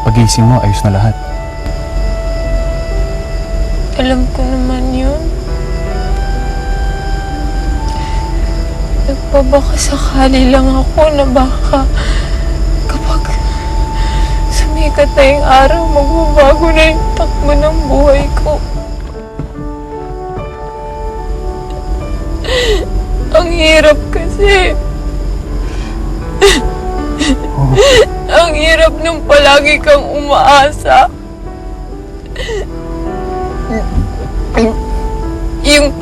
Pagising mo, ayos na lahat. Alam ko naman yun. Nagpabaka sakali lang ako na baka kapag sumikat na yung araw, magbabago na yung takbo ng buhay ko. Ang hirap kasi. Ang hirap nung palagi kang umaasa. Yung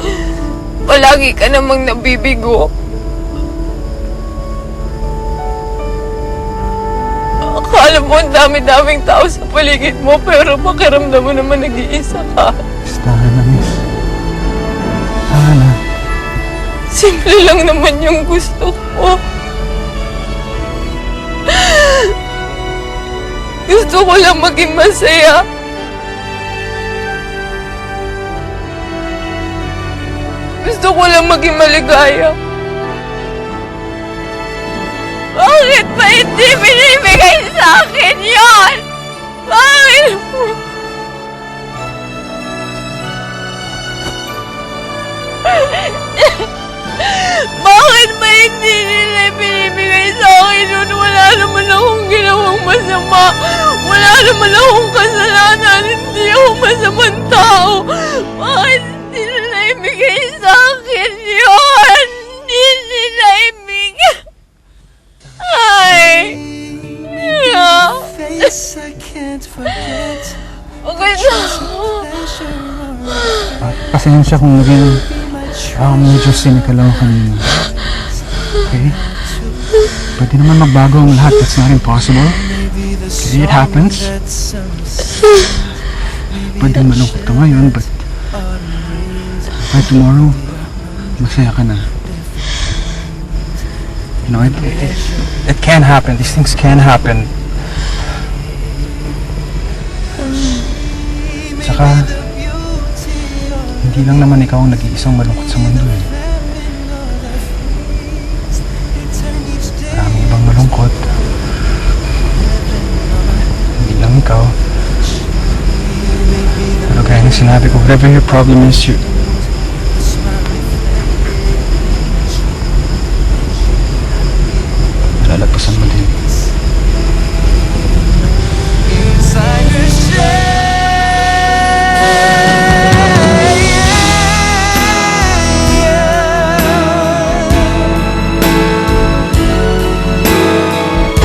palagi ka namang nabibigo. Akala mo ang dami-daming tao sa paligid mo pero pakiramdam mo naman nag-iisa ka. Stahan na, miss. Stahan na. Simple lang naman yung gusto ko. Gusto ko lang maging masaya. Gusto ko lang maging maligaya. Bakit ba hindi binibigay sa akin yon? Bakit? Bakit ba hindi nila binibigay sa akin yun? Wala naman masama. Wala naman akong kasalanan. Hindi ako masamang tao. Bakit hindi nila ibigay sa akin yun? Hindi nila ibigay. Ay! Yeah. face I can't forget. Okay na. Ah, pasensya kung naging ah, medyo cynical ako kanina. Okay? Pwede naman magbago ang lahat. That's not impossible. Okay, it happens. Pwede malungkot ka ngayon, but by tomorrow, masaya ka na. You know, it, it, it can happen. These things can happen. Tsaka, hindi lang naman ikaw ang nag-iisang malungkot sa mundo eh. ikaw. Pero gaya ng sinabi ko, whatever your problem is, you, lalagpasan mo din.